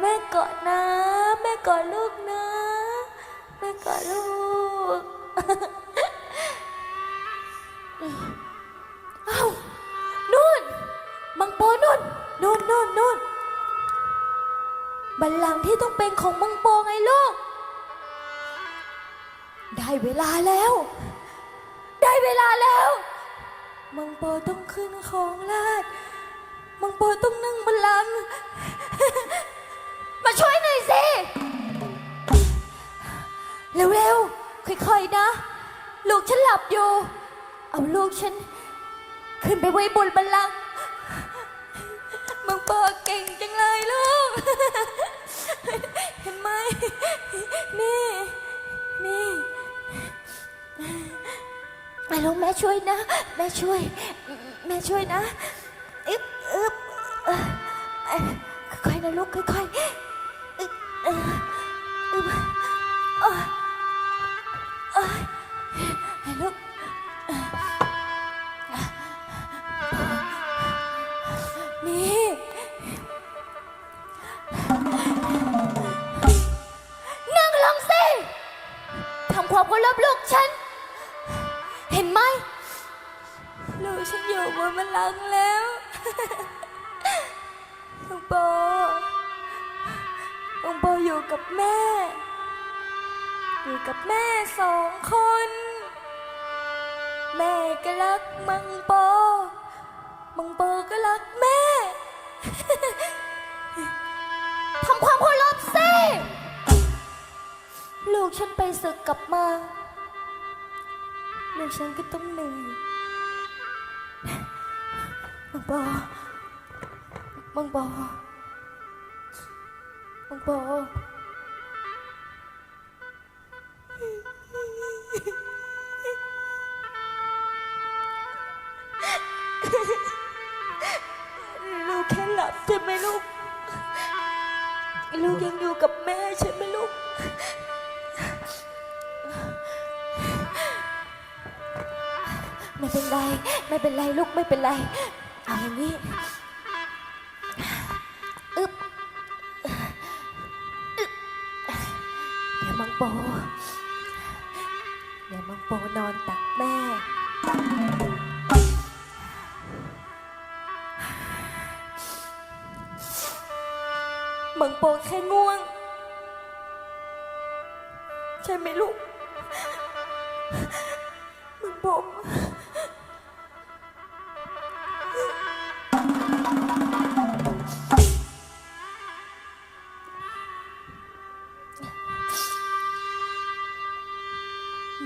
แม่กอดนะ แม่กอดลูกนะ แม่กอดลูก เอ้านู่นมังโปนู่นนู่นนู่นนู่นบัลลังก์ที่ต้องเป็นของมังโปไงลูก ได้เวลาแล้ว ได้เวลาแล้ว มังโปต้องขึ้นของราชมังโปต้องนั่งบัลลังก์ ๆค่อยๆนะ ลูกฉันหลับอยู่ เอาลูกฉัน ขึ้นไปไว้บนบัลลังก์มังโปเก่งจังเลยลูก เห็นไหม นี่ นี่แม่ลูกแม่ช่วยนะ แม่ช่วย แม่ช่วยนะ อึ๊บอึ๊บเอ่อค่อยๆนะลูกค่อยำความเคารพลูกฉัน เห็นไหมลูกฉันอยู่บนบัลลังก์แล้วลุงโปลุงโปอยู่กับแม่ อยู่กับแม่สองคน แม่ก็รักมังโป มังโปก็รักแม่ กฉันไปศึกกลับมา ลูกฉันก็ต้องเหนื่อยมังปอมังปอมังปอลูกแค่หลับใช่ไหมลูก ลูกยังอยู่กับแม่ใช่ เป็นไร ไม่เป็นไรลูกไม่เป็นไร เอาอย่างนี้อึ๊บอึ๊บเดี๋ยวมังโป เดี๋ยวมังโปนอนตักแม่ มังโปแค่ง่วง ใช่ไหมลูก มังโป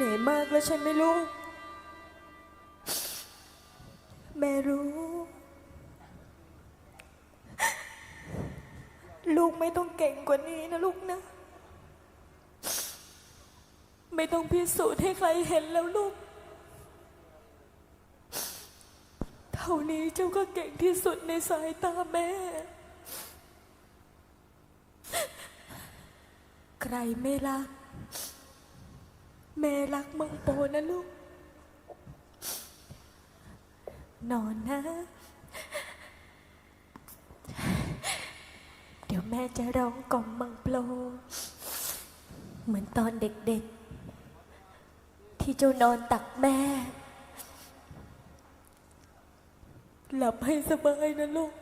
เหนื่อยมากแล้วใช่ไหมลูก แม่รู้ ลูกไม่ต้องเก่งกว่านี้นะลูกนะ ไม่ต้องพิสูจน์ให้ใครเห็นแล้วลูก เท่านี้เจ้าก็เก่งที่สุดในสายตาแม่ ใครไม่รัก แม่รักมังโปนะลูก นอนนะ เดี๋ยวแม่จะร้องกล่อมมังโปรเหมือนตอนเด็กๆ ที่เจ้านอนตักแม่ หลับให้สบายนะลูก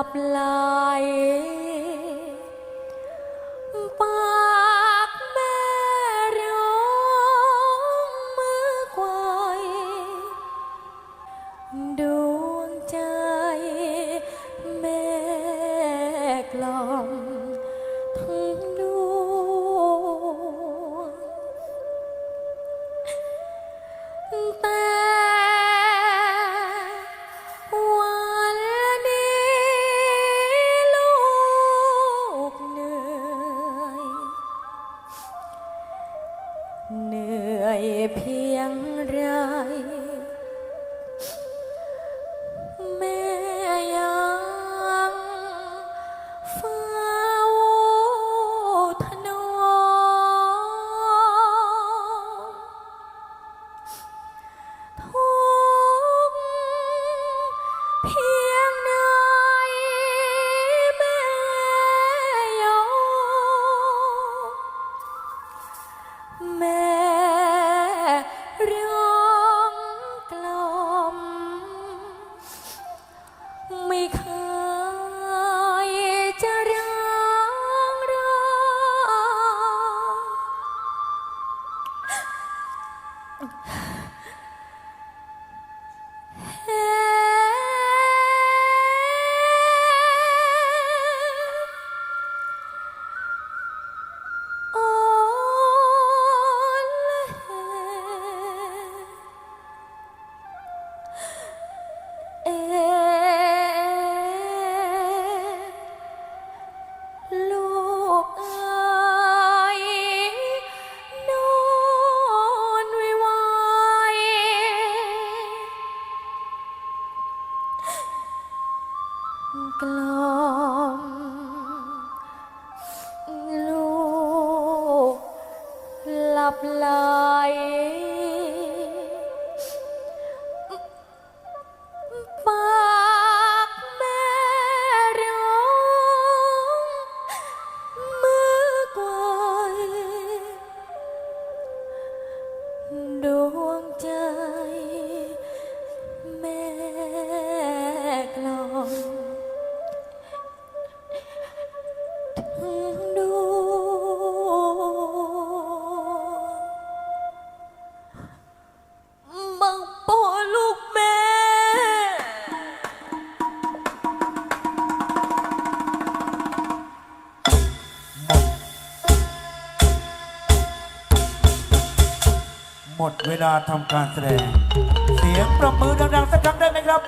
ลับไหลปากแม่ร้องมือควายดวงใจแม่กล่อมทั้ง เพียงไร แม่ยังเฝ้าถนอมทุกเพียงไหนแม่ยอมแม่ ร้องกล่อมไม่เคยจะร้องรอเกล่อมลูกหลั มดเวลาทำการแสดง เสียงประมือดังๆสักครั้งได้ไหมครับ